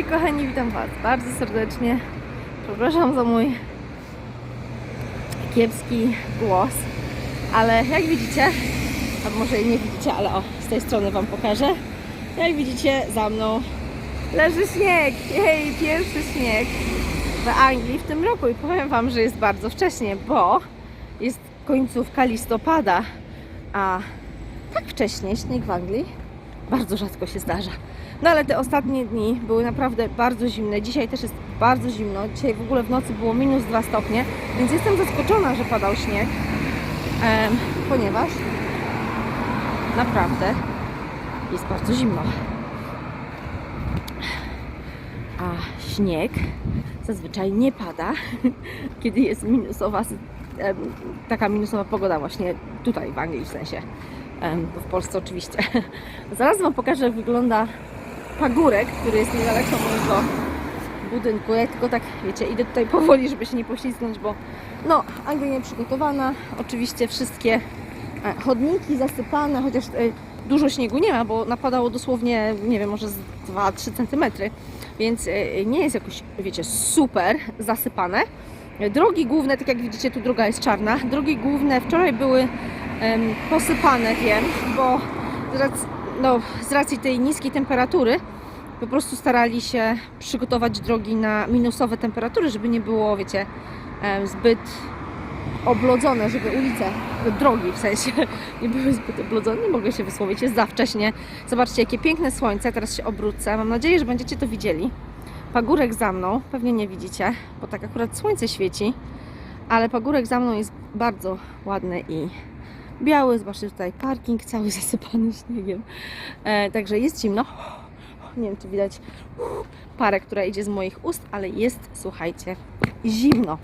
Moi kochani, witam Was bardzo serdecznie. Przepraszam za mój kiepski głos, ale jak widzicie, a może i nie widzicie, ale o, z tej strony Wam pokażę. Jak widzicie, za mną leży śnieg. Jej, pierwszy śnieg w Anglii w tym roku i powiem Wam, że jest bardzo wcześnie, bo jest końcówka listopada, a tak wcześnie śnieg w Anglii bardzo rzadko się zdarza. No ale te ostatnie dni były naprawdę bardzo zimne. Dzisiaj też jest bardzo zimno. Dzisiaj w ogóle w nocy było minus 2 stopnie, więc jestem zaskoczona, że padał śnieg, ponieważ naprawdę jest bardzo zimno. A śnieg zazwyczaj nie pada, kiedy jest minusowa, taka minusowa pogoda właśnie tutaj w Anglii w sensie. W Polsce oczywiście. Zaraz Wam pokażę, jak wygląda pagórek, który jest niedaleko mojego budynku. Ja tylko tak, wiecie, idę tutaj powoli, żeby się nie poślizgnąć, bo no, Anglia nie przygotowana. Oczywiście wszystkie e, chodniki zasypane, chociaż e, dużo śniegu nie ma, bo napadało dosłownie, nie wiem, może z 2-3 cm, więc e, nie jest jakoś, wiecie, super zasypane. Drogi główne, tak jak widzicie, tu droga jest czarna. Drogi główne wczoraj były em, posypane, wiem, bo z racji, no, z racji tej niskiej temperatury po prostu starali się przygotować drogi na minusowe temperatury, żeby nie było, wiecie, zbyt oblodzone, żeby ulice, drogi w sensie nie były zbyt oblodzone, nie mogę się wysłowić, jest za wcześnie. Zobaczcie, jakie piękne słońce, teraz się obrócę, mam nadzieję, że będziecie to widzieli. Pagórek za mną, pewnie nie widzicie, bo tak akurat słońce świeci, ale pagórek za mną jest bardzo ładny i biały. Zobaczcie tutaj parking cały zasypany śniegiem. E, także jest zimno. Nie wiem, czy widać parę, która idzie z moich ust, ale jest, słuchajcie, zimno.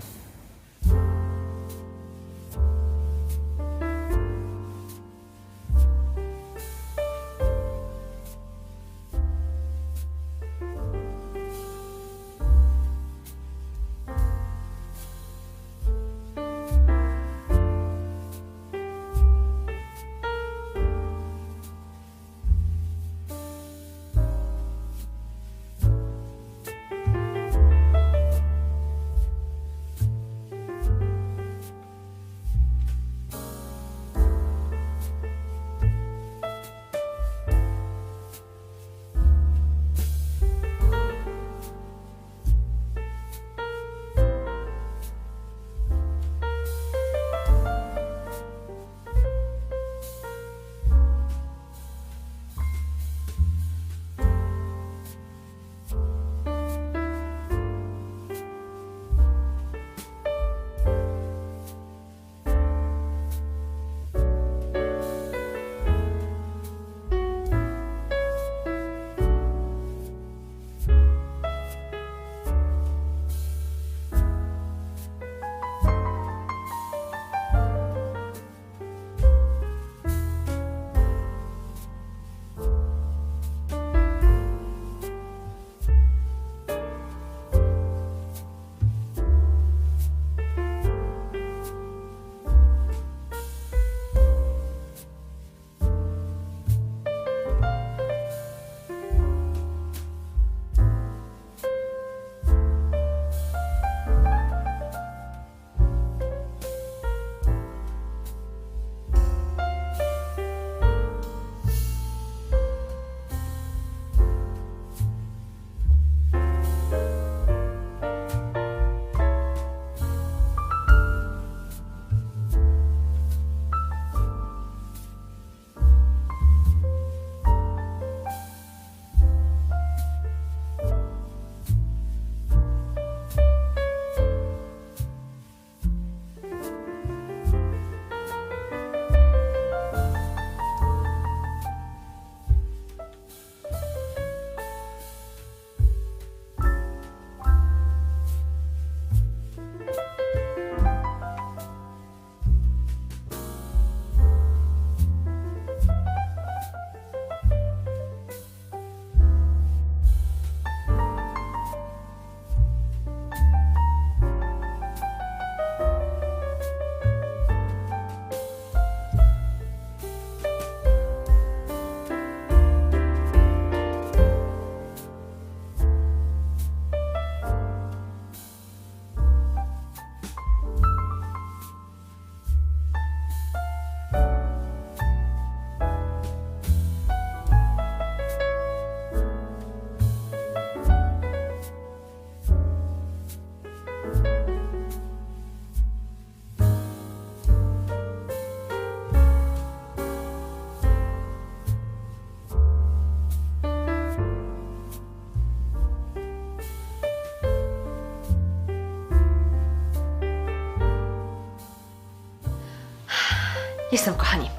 Jestem, kochani.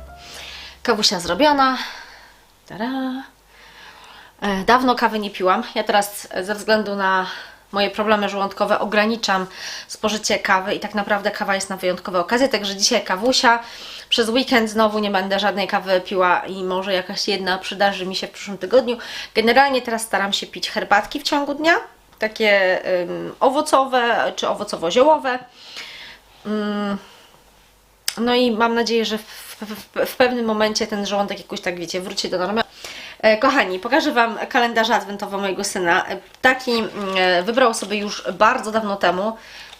Kawusia zrobiona. Tada. E, Dawno kawy nie piłam. Ja teraz e, ze względu na moje problemy żołądkowe ograniczam spożycie kawy i tak naprawdę kawa jest na wyjątkowe okazje, także dzisiaj kawusia. Przez weekend znowu nie będę żadnej kawy piła i może jakaś jedna przydarzy mi się w przyszłym tygodniu. Generalnie teraz staram się pić herbatki w ciągu dnia, takie ym, owocowe czy owocowo-ziołowe. Ym, no i mam nadzieję, że w, w, w pewnym momencie ten żołądek jakoś tak, wiecie, wróci do normy. E, Kochani, pokażę Wam kalendarz adwentowy mojego syna. E, Taki mm, e, wybrał sobie już bardzo dawno temu.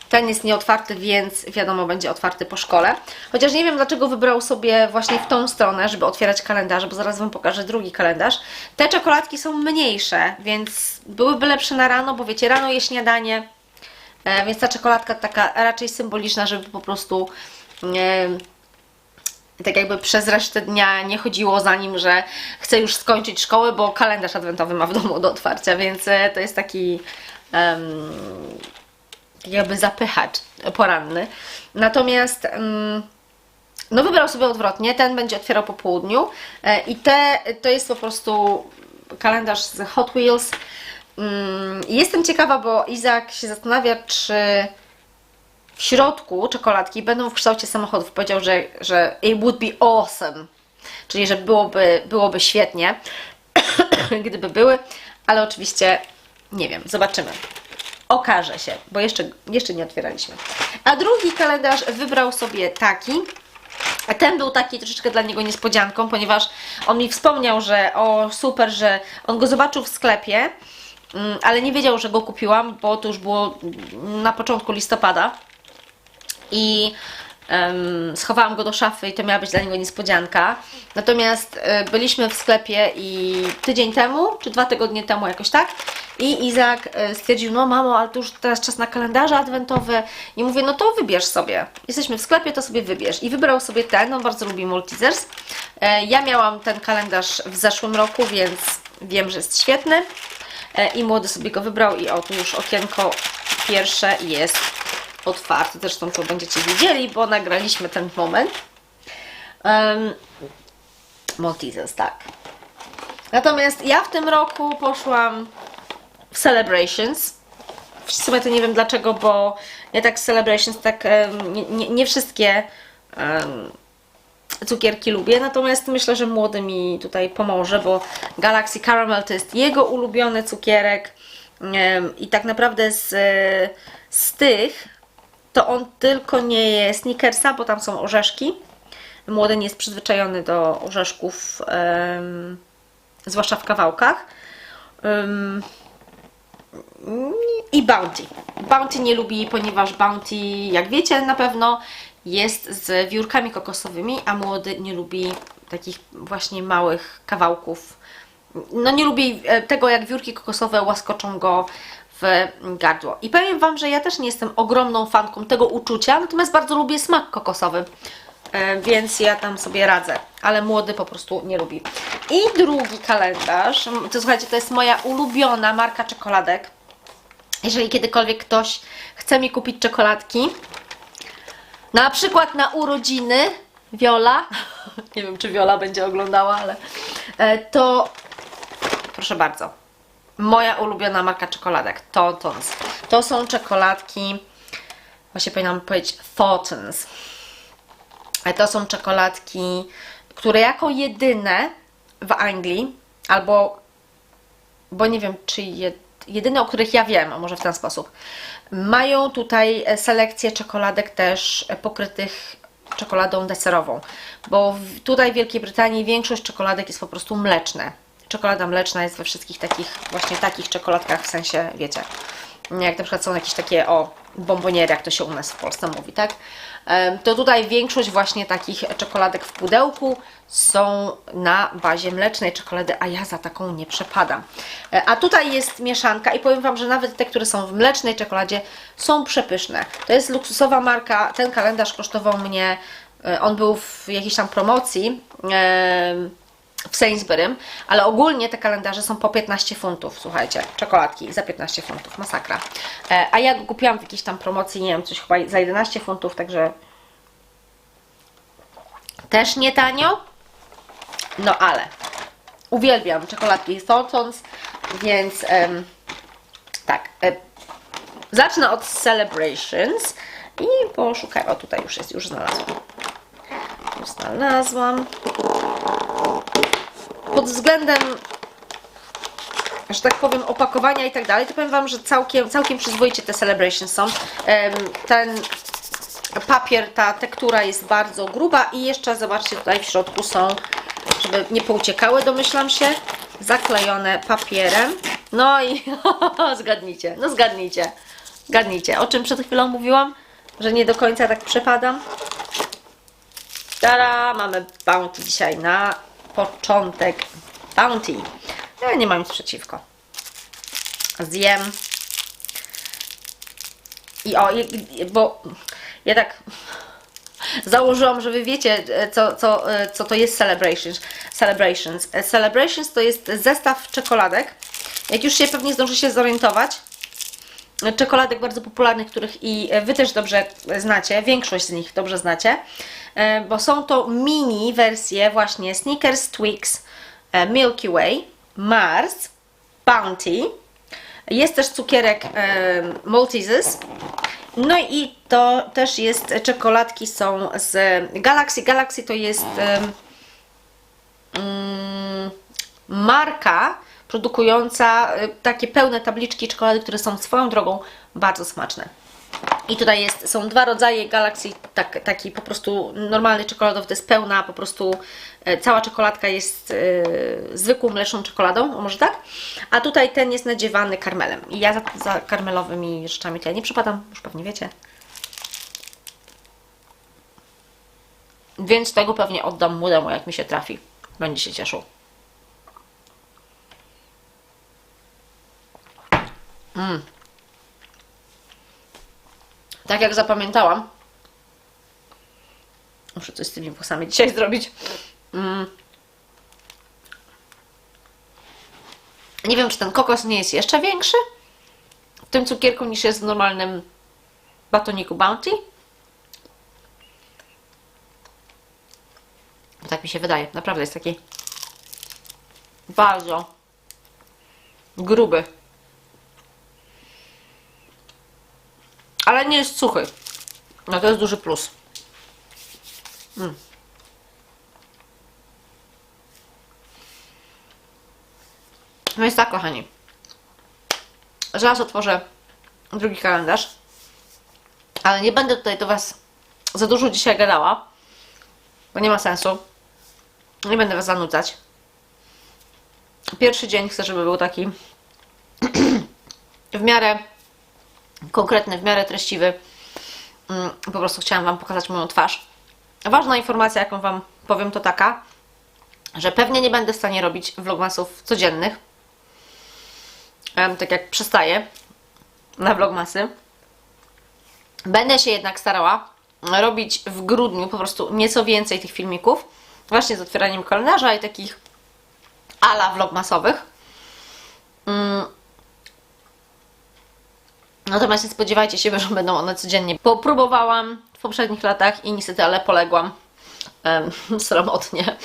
Ten jest nieotwarty, więc wiadomo, będzie otwarty po szkole. Chociaż nie wiem, dlaczego wybrał sobie właśnie w tą stronę, żeby otwierać kalendarze, bo zaraz Wam pokażę drugi kalendarz. Te czekoladki są mniejsze, więc byłyby lepsze na rano, bo wiecie, rano je śniadanie, więc ta czekoladka taka raczej symboliczna, żeby po prostu tak jakby przez resztę dnia nie chodziło za nim, że chce już skończyć szkołę, bo kalendarz adwentowy ma w domu do otwarcia, więc e, to jest taki tak jakby zapychacz poranny. Natomiast no wybrał sobie odwrotnie, ten będzie otwierał po południu e, i te, to jest po prostu kalendarz z Hot Wheels. Mm, Jestem ciekawa, bo Izak się zastanawia, czy w środku czekoladki będą w kształcie samochodów. Powiedział, że, że it would be awesome, czyli że byłoby, byłoby świetnie, gdyby były, ale oczywiście nie wiem, zobaczymy. Okaże się, bo jeszcze, jeszcze nie otwieraliśmy. A drugi kalendarz wybrał sobie taki. Ten był taki troszeczkę dla niego niespodzianką, ponieważ on mi wspomniał, że o super, że on go zobaczył w sklepie, mm, ale nie wiedział, że go kupiłam, bo to już było na początku listopada i em, schowałam go do szafy i to miała być dla niego niespodzianka. Natomiast e, byliśmy w sklepie i tydzień temu, czy dwa tygodnie temu jakoś tak i Izak e, stwierdził, no mamo, ale to już teraz czas na kalendarze adwentowe i mówię, no to wybierz sobie. Jesteśmy w sklepie, to sobie wybierz. I wybrał sobie ten, on bardzo lubi Multizers. E, Ja miałam ten kalendarz w zeszłym roku, więc wiem, że jest świetny. I młody sobie go wybrał i o, tu już okienko pierwsze jest otwarte. Zresztą to będziecie widzieli, bo nagraliśmy ten moment. Um, Maltesers, tak. Natomiast ja w tym roku poszłam w Celebrations. W sumie to nie wiem dlaczego, bo ja tak Celebrations, tak em, nie, nie, wszystkie em, cukierki lubię, natomiast myślę, że młody mi tutaj pomoże, bo Galaxy Caramel to jest jego ulubiony cukierek i tak naprawdę z, z tych to on tylko nie jest Snickersa, bo tam są orzeszki. Młody nie jest przyzwyczajony do orzeszków, em, zwłaszcza w kawałkach. Em, i Bounty. Bounty nie lubi, ponieważ Bounty, jak wiecie na pewno, jest z wiórkami kokosowymi, a młody nie lubi takich właśnie małych kawałków. No nie lubi e, tego, jak wiórki kokosowe łaskoczą go w gardło. I powiem Wam, że ja też nie jestem ogromną fanką tego uczucia, natomiast bardzo lubię smak kokosowy. E, Więc ja tam sobie radzę, ale młody po prostu nie lubi. I drugi kalendarz, to słuchajcie, to jest moja ulubiona marka czekoladek. Jeżeli kiedykolwiek ktoś chce mi kupić czekoladki, na przykład na urodziny Viola, nie wiem czy Viola będzie oglądała, ale e, to proszę bardzo, moja ulubiona marka czekoladek, Totons. To są czekoladki, właśnie powinnam powiedzieć Thorntons. E, To są czekoladki, które jako jedyne w Anglii, albo, bo nie wiem, czy jed, jedyne, o których ja wiem, a może w ten sposób, mają tutaj selekcję czekoladek też pokrytych czekoladą deserową, bo tutaj w Wielkiej Brytanii większość czekoladek jest po prostu mleczne. Czekolada mleczna jest we wszystkich takich, właśnie takich czekoladkach, w sensie, wiecie, jak na przykład są jakieś takie, o, bomboniery, jak to się u nas w Polsce mówi, tak? To tutaj większość właśnie takich czekoladek w pudełku są na bazie mlecznej czekolady, a ja za taką nie przepadam. E, A tutaj jest mieszanka i powiem Wam, że nawet te, które są w mlecznej czekoladzie są przepyszne. To jest luksusowa marka, ten kalendarz kosztował mnie, e, on był w jakiejś tam promocji, w Sainsbury, ale ogólnie te kalendarze są po 15 funtów, słuchajcie, czekoladki za 15 funtów, masakra. E, A ja kupiłam w jakiejś tam promocji, nie wiem, coś chyba za 11 funtów, także Też nie tanio, no ale uwielbiam czekoladki Thorntons, więc em, tak. E, zacznę od Celebrations i poszukaj. O, tutaj już jest, już znalazłam. Już znalazłam. Pod względem, że tak powiem, opakowania i tak dalej, to powiem Wam, że całkiem, całkiem przyzwoicie te Celebrations są. Ten papier, ta tektura jest bardzo gruba i jeszcze zobaczcie, tutaj w środku są, żeby nie pouciekały, domyślam się, zaklejone papierem. No i zgadnijcie, no zgadnijcie, zgadnijcie. O czym przed chwilą mówiłam? Że nie do końca tak przepadam. Tara, mamy Bounty dzisiaj na początek. Bounty. Ja nie mam nic przeciwko. Zjem. I o, bo ja tak założyłam, że wy wiecie, e, co, co, e, co to jest Celebrations. Celebrations. E, Celebrations to jest zestaw czekoladek. Jak już się pewnie zdążycie zorientować, czekoladek bardzo popularnych, których i wy też dobrze znacie, większość z nich dobrze znacie, bo są to mini wersje właśnie Snickers, Twix, e, Milky Way, Mars, Bounty, jest też cukierek e, Maltesers. No i to też jest, czekoladki są z Galaxy. Galaxy to jest mm, marka produkująca e, takie pełne tabliczki czekolady, które są swoją drogą bardzo smaczne. I tutaj jest, są dwa rodzaje Galaxy, tak, taki po prostu normalny czekoladowy, to jest pełna, po prostu e, cała czekoladka jest e, zwykłą mleczną czekoladą, może tak? A tutaj ten jest nadziewany karmelem. I ja za, za karmelowymi rzeczami tutaj nie przypadam, już pewnie wiecie. Więc tego pewnie oddam młodemu, jak mi się trafi. Będzie się cieszył. Tak jak zapamiętałam, muszę coś z tymi włosami dzisiaj zrobić. Mm. Nie wiem, czy ten kokos nie jest jeszcze większy w tym cukierku niż jest w normalnym batoniku Bounty. Tak mi się wydaje. Naprawdę jest taki bardzo gruby. Ale nie jest suchy. No to jest duży plus. Mm. No jest tak, kochani. Zaraz otworzę drugi kalendarz. Ale nie będę tutaj do Was za dużo dzisiaj gadała, bo nie ma sensu. Nie będę Was zanudzać. Pierwszy dzień chcę, żeby był taki w miarę konkretny, w miarę treściwy. Mm, Po prostu chciałam Wam pokazać moją twarz. Ważna informacja, jaką Wam powiem, to taka, że pewnie nie będę w stanie robić vlogmasów codziennych. Tak jak przestaję na vlogmasy. Będę się jednak starała robić w grudniu po prostu nieco więcej tych filmików. Właśnie z otwieraniem kalendarza i takich ala vlogmasowych. Natomiast nie spodziewajcie się, że będą one codziennie. Popróbowałam w poprzednich latach i niestety, ale poległam em, sromotnie.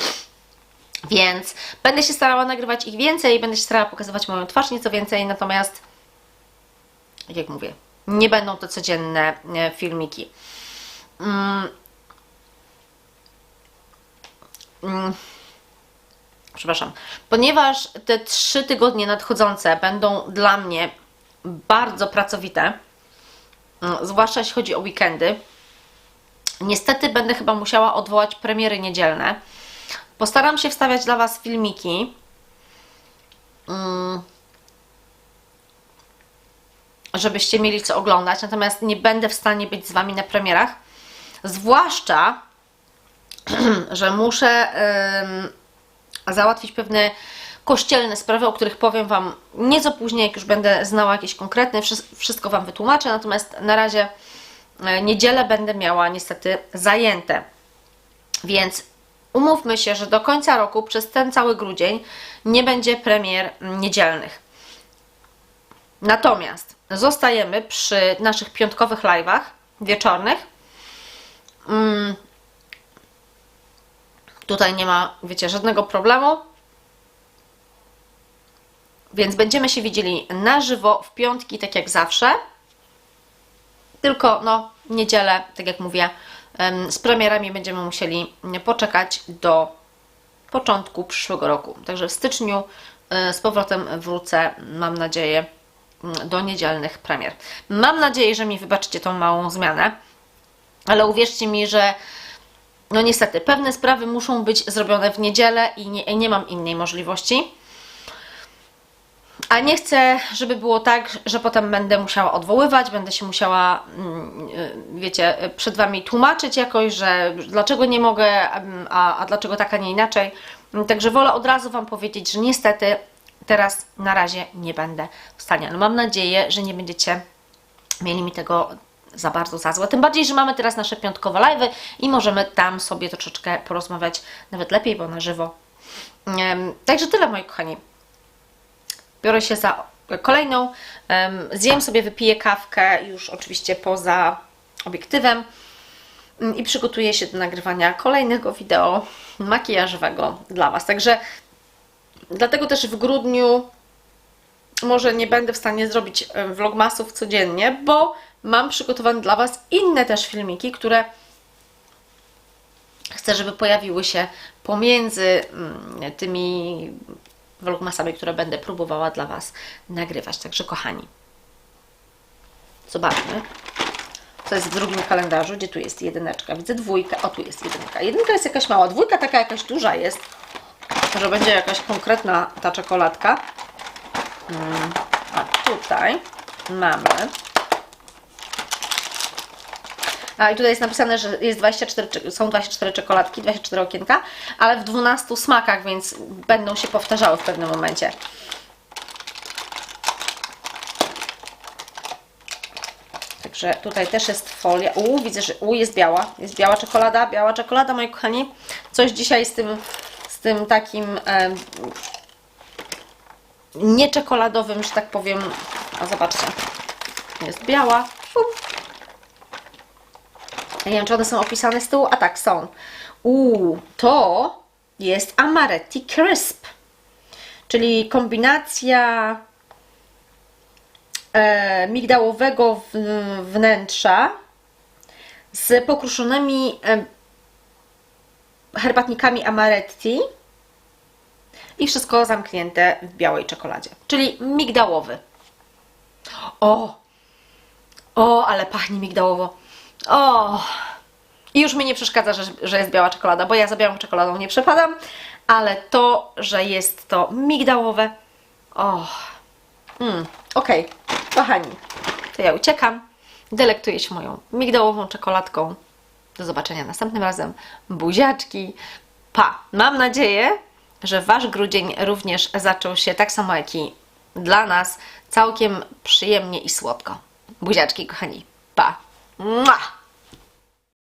Więc będę się starała nagrywać ich więcej, będę się starała pokazywać moją twarz nieco więcej, natomiast jak mówię, nie będą to codzienne filmiki. Mm. Mm. Przepraszam. Ponieważ te trzy tygodnie nadchodzące będą dla mnie bardzo pracowite, mm, zwłaszcza jeśli chodzi o weekendy. Niestety będę chyba musiała odwołać premiery niedzielne. Postaram się wstawiać dla Was filmiki. mm, Żebyście mieli co oglądać, natomiast nie będę w stanie być z Wami na premierach. Zwłaszcza, że muszę załatwić pewne kościelne sprawy, o których powiem Wam nieco później, jak już będę znała jakieś konkretne, wszy- wszystko Wam wytłumaczę, natomiast na razie e, niedzielę będę miała niestety zajęte. Więc umówmy się, że do końca roku, przez ten cały grudzień, nie będzie premier niedzielnych. Natomiast zostajemy przy naszych piątkowych live'ach wieczornych. Mm, Tutaj nie ma, wiecie, żadnego problemu. Więc będziemy się widzieli na żywo w piątki, tak jak zawsze. Tylko, no, niedzielę, tak jak mówię, z premierami będziemy musieli poczekać do początku przyszłego roku. Także w styczniu e, z powrotem wrócę, mam nadzieję, mm, do niedzielnych premier. Mam nadzieję, że mi wybaczycie tą małą zmianę, ale uwierzcie mi, że no niestety, pewne sprawy muszą być zrobione w niedzielę i nie, nie mam innej możliwości. A nie chcę, żeby było tak, że potem będę musiała odwoływać, będę się musiała, mm, y, wiecie, przed Wami tłumaczyć jakoś, że dlaczego nie mogę, a, a dlaczego tak, a nie inaczej. Także wolę od razu Wam powiedzieć, że niestety teraz na razie nie będę w stanie. Ale mam nadzieję, że nie będziecie mieli mi tego za bardzo za złe. Tym bardziej, że mamy teraz nasze piątkowe live'y i możemy tam sobie troszeczkę porozmawiać nawet lepiej, bo na żywo. Także tyle, moi kochani biorę się za kolejną. Em, Zjem sobie, wypiję kawkę już oczywiście poza obiektywem mm, i przygotuję się do nagrywania kolejnego wideo makijażowego dla Was. Także dlatego też w grudniu może nie będę w stanie zrobić em, vlogmasów codziennie, bo mam przygotowane dla Was inne też filmiki, które chcę, żeby pojawiły się pomiędzy mm, tymi vlogmasami, które będę próbowała dla Was nagrywać. Także kochani, zobaczmy. Co jest w drugim kalendarzu? Gdzie tu jest jedyneczka? Widzę dwójkę. O, tu jest jedynka. Jedynka jest jakaś mała. Dwójka taka jakaś duża jest. Może będzie jakaś konkretna ta czekoladka. Mm, A tutaj mamy i tutaj jest napisane, że jest 24, cze- są 24 czekoladki, 24 okienka, ale w 12 smakach, więc będą się powtarzały w pewnym momencie. Także tutaj też jest folia. U, widzę, że u jest biała. Jest biała czekolada, biała czekolada, moi kochani. Coś dzisiaj z tym, z tym takim em, nieczekoladowym, że tak powiem. A zobaczcie. Jest biała. Up. Ja nie wiem, czy one są opisane z tyłu. A tak, są. Uuu, to jest Amaretti Crisp. Czyli kombinacja e, migdałowego w- wnętrza z pokruszonymi e, herbatnikami Amaretti i wszystko zamknięte w białej czekoladzie. Czyli migdałowy. O! O, ale pachnie migdałowo. O! I już mi nie przeszkadza, że, że jest biała czekolada, bo ja za białą czekoladą nie przepadam, ale to, że jest to migdałowe. O! Mm, Okej, kochani, to ja uciekam. Delektuję się moją migdałową czekoladką. Do zobaczenia następnym razem. Buziaczki. Pa! Mam nadzieję, że Wasz grudzień również zaczął się tak samo jak i dla nas całkiem przyjemnie i słodko. Buziaczki, kochani. Pa! 嗯啊。